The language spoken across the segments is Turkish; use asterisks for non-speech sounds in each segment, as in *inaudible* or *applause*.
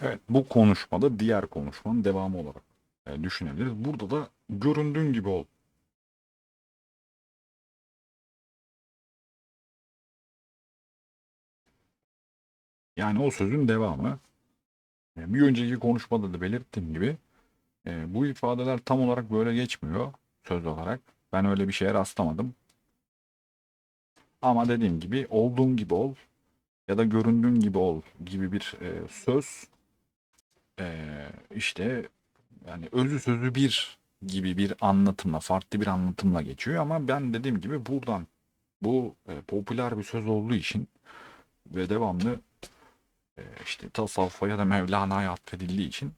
Evet bu konuşmada diğer konuşmanın devamı olarak e, düşünebiliriz. Burada da göründüğün gibi ol. Yani o sözün devamı. E, Bir önceki konuşmada da belirttiğim gibi e, bu ifadeler tam olarak böyle geçmiyor söz olarak. Ben öyle bir şeye rastlamadım. Ama dediğim gibi olduğun gibi ol ya da göründüğün gibi ol gibi bir e, söz e, işte yani özü sözü bir gibi bir anlatımla farklı bir anlatımla geçiyor ama ben dediğim gibi buradan bu e, popüler bir söz olduğu için ve devamlı e, işte tasavvufa ya da Mevlana'ya atfedildiği için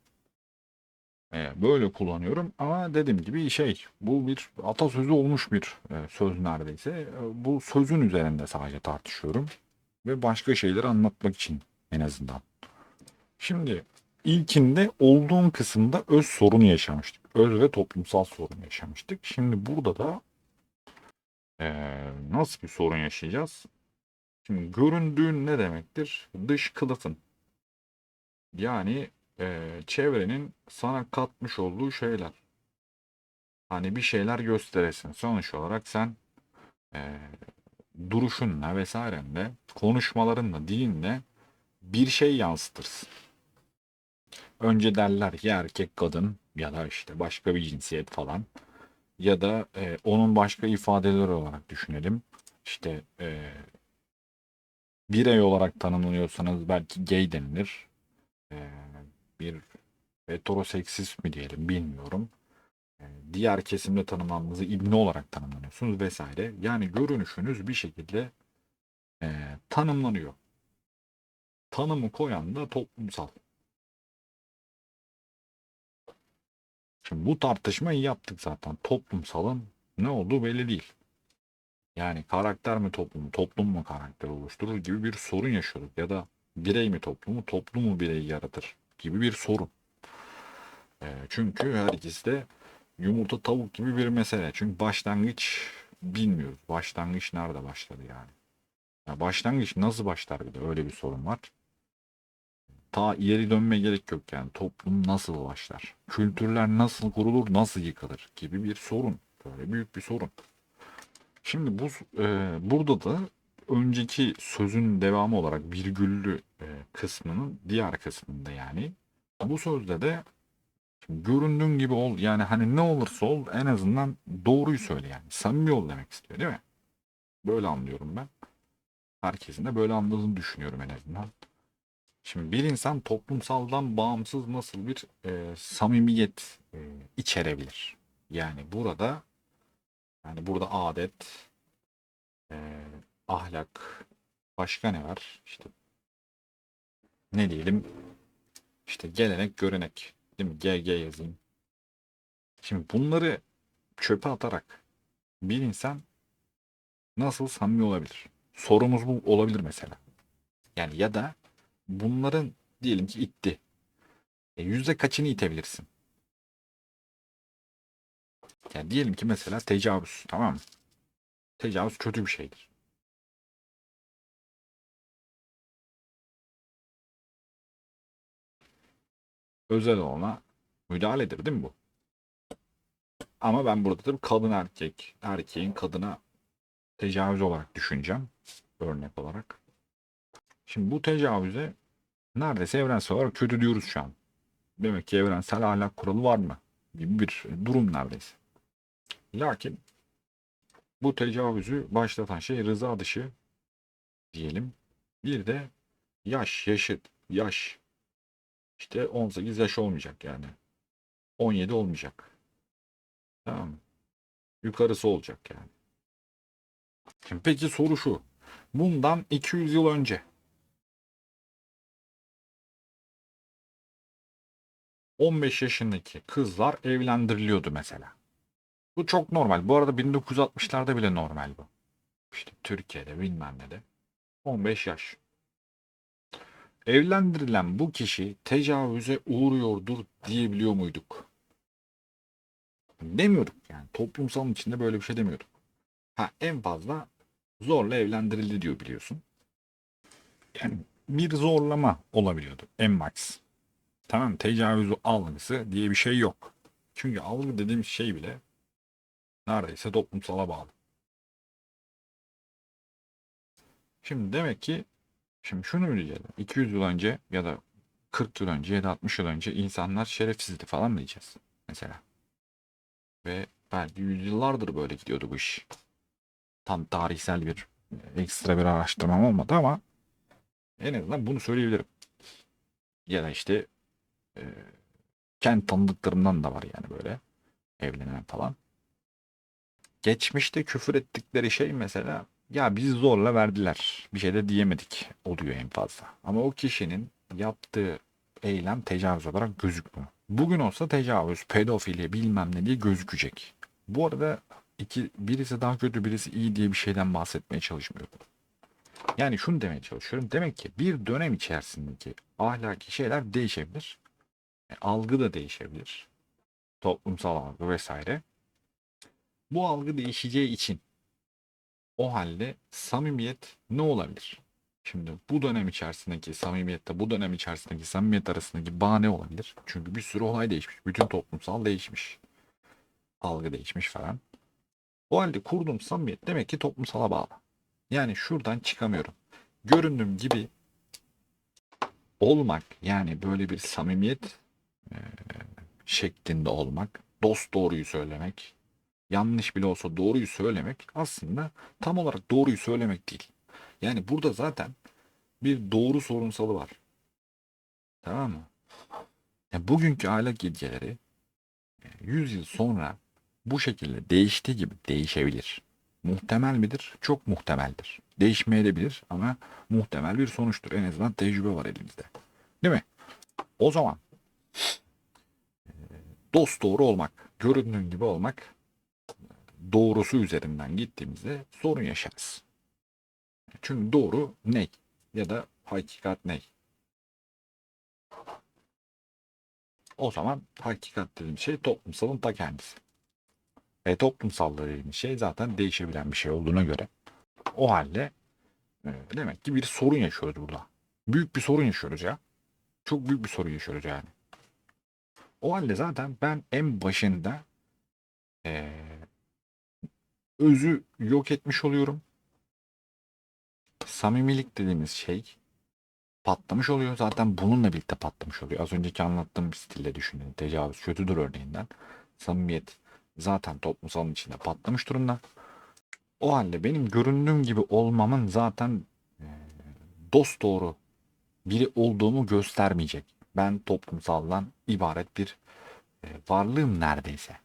e, böyle kullanıyorum ama dediğim gibi şey bu bir atasözü olmuş bir e, söz neredeyse. E, bu sözün üzerinde sadece tartışıyorum ve başka şeyleri anlatmak için en azından. Şimdi ilkinde olduğum kısımda öz sorunu yaşamıştık. Öz ve toplumsal sorun yaşamıştık. Şimdi burada da e, nasıl bir sorun yaşayacağız? Şimdi göründüğün ne demektir? Dış kılıfın. Yani e, çevrenin sana katmış olduğu şeyler. Hani bir şeyler gösteresin. Sonuç olarak sen e, duruşunla vesairenle, konuşmalarınla, dilinle bir şey yansıtırsın. Önce derler ki erkek kadın ya da işte başka bir cinsiyet falan. Ya da e, onun başka ifadeleri olarak düşünelim. İşte e, birey olarak tanımlanıyorsanız belki gay denilir. E, bir heteroseksist mi diyelim bilmiyorum. E, diğer kesimde tanımlandığınızda ibne olarak tanımlanıyorsunuz vesaire. Yani görünüşünüz bir şekilde e, tanımlanıyor. Tanımı koyan da toplumsal. Şimdi bu tartışmayı yaptık zaten. Toplumsalın ne olduğu belli değil. Yani karakter mi toplum, toplum mu karakter oluşturur gibi bir sorun yaşıyorduk. Ya da birey mi toplumu, toplum mu bireyi yaratır gibi bir sorun. E, çünkü her ikisi de yumurta tavuk gibi bir mesele. Çünkü başlangıç bilmiyoruz. Başlangıç nerede başladı yani. Ya başlangıç nasıl başlar bir de öyle bir sorun var. Ta ileri dönme gerek yok yani. Toplum nasıl başlar? Kültürler nasıl kurulur, nasıl yıkılır gibi bir sorun. Böyle büyük bir sorun. Şimdi bu e, burada da önceki sözün devamı olarak virgüllü e, kısmının diğer kısmında yani bu sözde de göründüğün gibi ol yani hani ne olursa ol en azından doğruyu söyle yani samimi ol demek istiyor değil mi? Böyle anlıyorum ben. Herkesin de böyle anladığını düşünüyorum en azından. Şimdi bir insan toplumsaldan bağımsız nasıl bir e, samimiyet e, içerebilir? Yani burada yani burada adet, e, ahlak, başka ne var? İşte ne diyelim? İşte gelenek, görenek. Değil mi? GG yazayım. Şimdi bunları çöpe atarak bir insan nasıl samimi olabilir? Sorumuz bu olabilir mesela. Yani ya da bunların diyelim ki itti. E, yüzde kaçını itebilirsin? Yani diyelim ki mesela tecavüz tamam mı? Tecavüz kötü bir şeydir. Özel olana müdahaledir değil mi bu? Ama ben burada tabii kadın erkek, erkeğin kadına tecavüz olarak düşüneceğim. Örnek olarak. Şimdi bu tecavüze neredeyse evrensel olarak kötü diyoruz şu an. Demek ki evrensel ahlak kuralı var mı? Gibi bir durum neredeyse. Lakin bu tecavüzü başlatan şey rıza dışı diyelim. Bir de yaş, yaşıt, yaş. İşte 18 yaş olmayacak yani. 17 olmayacak. Tamam mı? Yukarısı olacak yani. Peki soru şu. Bundan 200 yıl önce 15 yaşındaki kızlar evlendiriliyordu mesela. Bu çok normal. Bu arada 1960'larda bile normal bu. İşte Türkiye'de bilmem ne de. 15 yaş. Evlendirilen bu kişi tecavüze uğruyordur diyebiliyor muyduk? Demiyorduk yani. Toplumsal içinde böyle bir şey demiyorduk. Ha en fazla zorla evlendirildi diyor biliyorsun. Yani bir zorlama olabiliyordu en max. Tamam tecavüz algısı diye bir şey yok. Çünkü algı dediğimiz şey bile neredeyse toplumsala bağlı. Şimdi demek ki şimdi şunu diyeceğiz? 200 yıl önce ya da 40 yıl önce ya da 60 yıl önce insanlar şerefsizdi falan mı diyeceğiz mesela? Ve belki yüzyıllardır böyle gidiyordu bu iş. Tam tarihsel bir ekstra bir araştırmam olmadı ama en azından bunu söyleyebilirim. Ya da işte e, kendi tanıdıklarımdan da var yani böyle evlenen falan. Geçmişte küfür ettikleri şey mesela ya bizi zorla verdiler. Bir şey de diyemedik oluyor en fazla. Ama o kişinin yaptığı eylem tecavüz olarak gözükmüyor. Bugün olsa tecavüz, pedofili bilmem ne diye gözükecek. Bu arada iki, birisi daha kötü birisi iyi diye bir şeyden bahsetmeye çalışmıyorum. Yani şunu demeye çalışıyorum. Demek ki bir dönem içerisindeki ahlaki şeyler değişebilir. E, algı da değişebilir. Toplumsal algı vesaire. Bu algı değişeceği için o halde samimiyet ne olabilir? Şimdi bu dönem içerisindeki samimiyette bu dönem içerisindeki samimiyet arasındaki bağ ne olabilir? Çünkü bir sürü olay değişmiş. Bütün toplumsal değişmiş. Algı değişmiş falan. O halde kurduğum samimiyet demek ki toplumsala bağlı. Yani şuradan çıkamıyorum. Göründüğüm gibi olmak yani böyle bir samimiyet şeklinde olmak, dost doğruyu söylemek, yanlış bile olsa doğruyu söylemek aslında tam olarak doğruyu söylemek değil. Yani burada zaten bir doğru sorunsalı var. Tamam mı? Ya bugünkü ahlak ilkeleri 100 yıl sonra bu şekilde değiştiği gibi değişebilir. Muhtemel midir? Çok muhtemeldir. Değişmeyebilir ama muhtemel bir sonuçtur. En azından tecrübe var elimizde. Değil mi? O zaman dost doğru olmak, göründüğün gibi olmak doğrusu üzerinden gittiğimizde sorun yaşarız. Çünkü doğru ne? Ya da hakikat ne? O zaman hakikat dediğim şey toplumsalın ta kendisi. E toplumsallığı dediğimiz şey zaten değişebilen bir şey olduğuna göre. O halde e, demek ki bir sorun yaşıyoruz burada. Büyük bir sorun yaşıyoruz ya. Çok büyük bir sorun yaşıyoruz yani. O halde zaten ben en başında e, özü yok etmiş oluyorum. Samimilik dediğimiz şey patlamış oluyor. Zaten bununla birlikte patlamış oluyor. Az önceki anlattığım stille düşünün. Tecavüz kötüdür örneğinden. Samimiyet zaten toplumsalın içinde patlamış durumda. O halde benim göründüğüm gibi olmamın zaten dost doğru biri olduğumu göstermeyecek. Ben toplumsaldan ibaret bir e, varlığım neredeyse.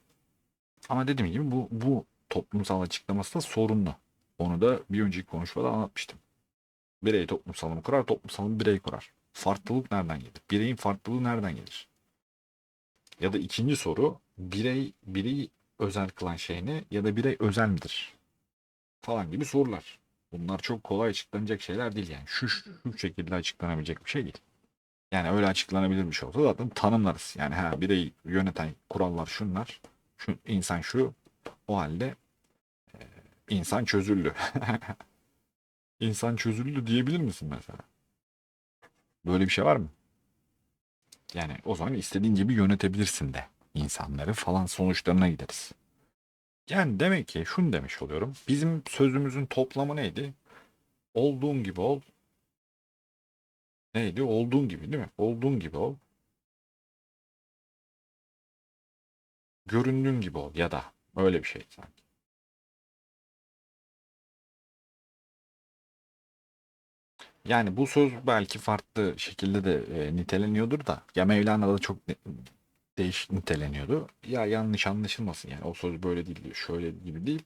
Ama dediğim gibi bu, bu toplumsal açıklaması da sorunlu. Onu da bir önceki konuşmada anlatmıştım. Birey toplumsalını kurar, toplumsalını birey kurar. Farklılık nereden gelir? Bireyin farklılığı nereden gelir? Ya da ikinci soru, birey bireyi özel kılan şey ne? Ya da birey özel midir? Falan gibi sorular. Bunlar çok kolay açıklanacak şeyler değil yani. Şu, şu şekilde açıklanabilecek bir şey değil. Yani öyle açıklanabilir bir şey olsa zaten tanımlarız. Yani ha bireyi yöneten kurallar şunlar. Şu insan şu. O halde e, insan çözüldü. *laughs* insan çözüldü diyebilir misin mesela? Böyle bir şey var mı? Yani o zaman istediğin gibi yönetebilirsin de insanları falan sonuçlarına gideriz. Yani demek ki şunu demiş oluyorum. Bizim sözümüzün toplamı neydi? Olduğun gibi ol. Neydi? Olduğun gibi değil mi? Olduğun gibi ol. Göründüğün gibi ol ya da öyle bir şey sanki. Yani bu söz belki farklı şekilde de e, niteleniyordur da ya Mevlana'da çok ne- değişik niteleniyordu. Ya yanlış anlaşılmasın yani o söz böyle değil. Şöyle gibi değil.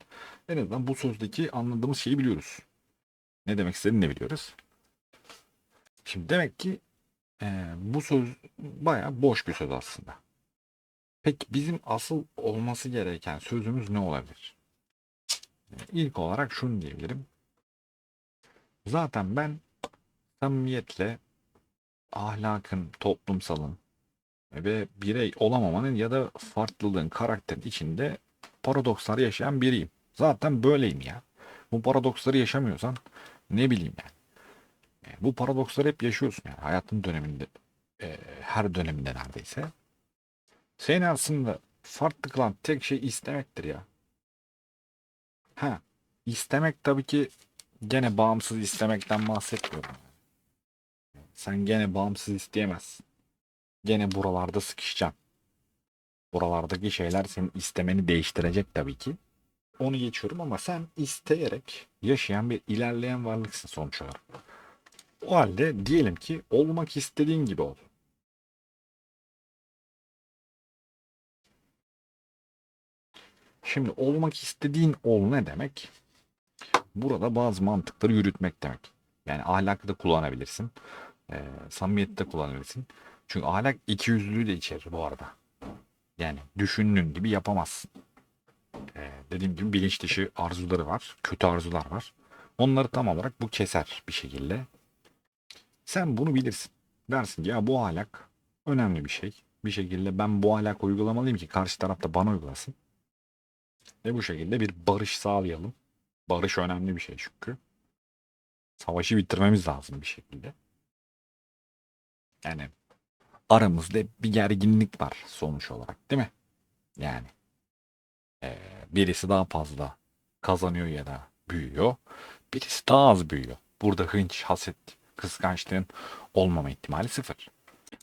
En azından bu sözdeki anladığımız şeyi biliyoruz. Ne demek istediğini de biliyoruz. Şimdi demek ki e, bu söz bayağı boş bir söz aslında. Peki bizim asıl olması gereken sözümüz ne olabilir? E, İlk olarak şunu diyebilirim. Zaten ben samimiyetle ahlakın, toplumsalın ve birey olamamanın ya da farklılığın karakterin içinde paradokslar yaşayan biriyim. Zaten böyleyim ya. Bu paradoksları yaşamıyorsan ne bileyim yani. Bu paradoksları hep yaşıyorsun yani hayatın döneminde e, her döneminde neredeyse. Seni aslında farklı kılan tek şey istemektir ya. Ha, istemek tabii ki gene bağımsız istemekten bahsetmiyorum. Sen gene bağımsız isteyemezsin. Gene buralarda sıkışacaksın. Buralardaki şeyler senin istemeni değiştirecek tabii ki. Onu geçiyorum ama sen isteyerek yaşayan bir ilerleyen varlıksın sonuç olarak. O halde diyelim ki olmak istediğin gibi ol. Şimdi olmak istediğin ol ne demek? Burada bazı mantıkları yürütmek demek. Yani ahlakı da kullanabilirsin. E, samimiyeti de kullanabilirsin. Çünkü ahlak ikiyüzlülüğü de içerir bu arada. Yani düşündüğün gibi yapamazsın. E, dediğim gibi bilinç dışı arzuları var. Kötü arzular var. Onları tam olarak bu keser bir şekilde. Sen bunu bilirsin. Dersin ki ya bu ahlak önemli bir şey. Bir şekilde ben bu ahlak uygulamalıyım ki karşı taraf da bana uygulasın. Ve bu şekilde bir barış sağlayalım. Barış önemli bir şey çünkü. Savaşı bitirmemiz lazım bir şekilde. Yani aramızda bir gerginlik var sonuç olarak değil mi? Yani eee, birisi daha fazla kazanıyor ya da büyüyor. Birisi daha az büyüyor. Burada hınç, haset, kıskançlığın olmama ihtimali sıfır.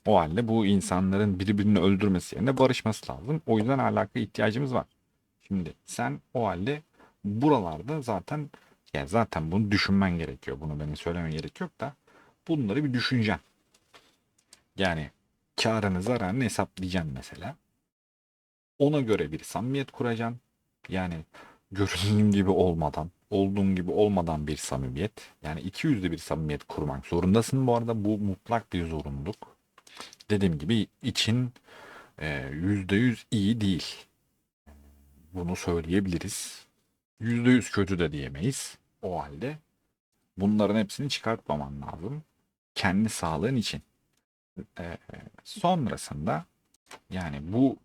O halde bu insanların birbirini öldürmesi yerine barışması lazım. O yüzden alaka ihtiyacımız var. Şimdi sen o halde buralarda zaten yani zaten bunu düşünmen gerekiyor. Bunu benim söylemem gerek yok da bunları bir düşüneceksin. Yani karını zararını hesaplayacaksın mesela. Ona göre bir samimiyet kuracaksın. Yani göründüğün gibi olmadan, olduğun gibi olmadan bir samimiyet. Yani iki yüzlü bir samimiyet kurmak zorundasın bu arada. Bu mutlak bir zorunluluk. Dediğim gibi için e, yüzde yüz iyi değil. Bunu söyleyebiliriz. Yüzde yüz kötü de diyemeyiz. O halde bunların hepsini çıkartmaman lazım. Kendi sağlığın için. Ee, sonrasında yani bu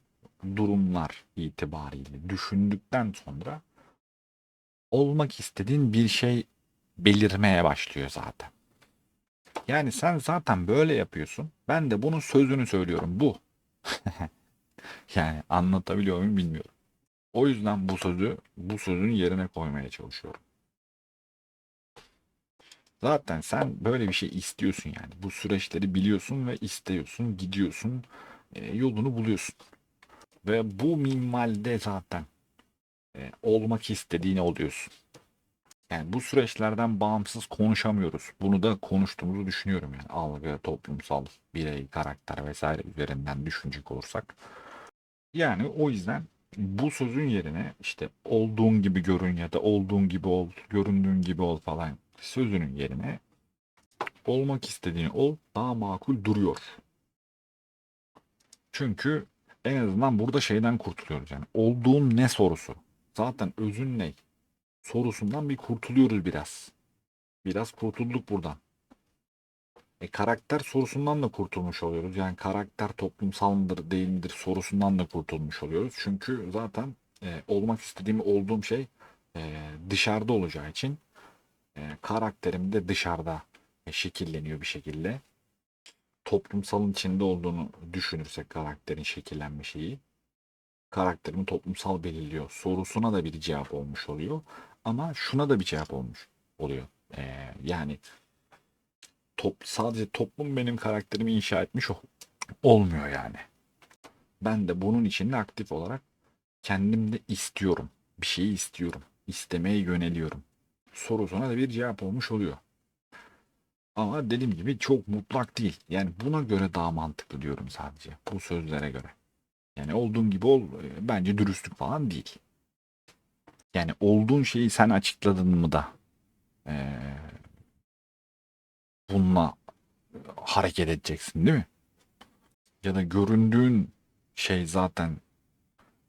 durumlar itibariyle düşündükten sonra olmak istediğin bir şey belirmeye başlıyor zaten. Yani sen zaten böyle yapıyorsun. Ben de bunun sözünü söylüyorum. Bu. *laughs* yani anlatabiliyor muyum bilmiyorum. O yüzden bu sözü bu sözün yerine koymaya çalışıyorum. Zaten sen böyle bir şey istiyorsun yani. Bu süreçleri biliyorsun ve istiyorsun, gidiyorsun, e, yolunu buluyorsun. Ve bu minvalde zaten e, olmak istediğini oluyorsun. Yani bu süreçlerden bağımsız konuşamıyoruz. Bunu da konuştuğumuzu düşünüyorum yani. Algı, toplumsal, birey, karakter vesaire üzerinden düşünecek olursak. Yani o yüzden bu sözün yerine işte olduğun gibi görün ya da olduğun gibi ol, göründüğün gibi ol falan sözünün yerine olmak istediğini ol daha makul duruyor. Çünkü en azından burada şeyden kurtuluyoruz yani. Olduğun ne sorusu. Zaten özün ne? Sorusundan bir kurtuluyoruz biraz. Biraz kurtulduk buradan. E, karakter sorusundan da kurtulmuş oluyoruz. Yani karakter toplumsal mıdır değil midir sorusundan da kurtulmuş oluyoruz. Çünkü zaten e, olmak istediğim olduğum şey e, dışarıda olacağı için e, karakterim de dışarıda e, şekilleniyor bir şekilde. Toplumsalın içinde olduğunu düşünürsek karakterin şekillenme şeyi karakterimi toplumsal belirliyor sorusuna da bir cevap olmuş oluyor. Ama şuna da bir cevap olmuş oluyor. E, yani top, sadece toplum benim karakterimi inşa etmiş ol- olmuyor yani. Ben de bunun için de aktif olarak kendimde istiyorum. Bir şeyi istiyorum. İstemeye yöneliyorum. Sorusuna da bir cevap olmuş oluyor. Ama dediğim gibi çok mutlak değil. Yani buna göre daha mantıklı diyorum sadece. Bu sözlere göre. Yani olduğun gibi ol e, bence dürüstlük falan değil. Yani olduğun şeyi sen açıkladın mı da e, bununla hareket edeceksin değil mi? Ya da göründüğün şey zaten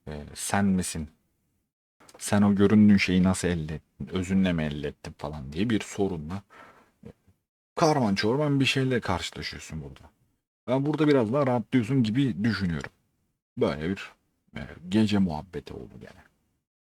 e, sen misin? Sen o göründüğün şeyi nasıl elde ettin? Özünle mi elde ettin falan diye bir sorunla e, karman çorman bir şeyle karşılaşıyorsun burada. Ben burada biraz daha rahatlıyorsun gibi düşünüyorum. Böyle bir e, gece muhabbeti oldu gene.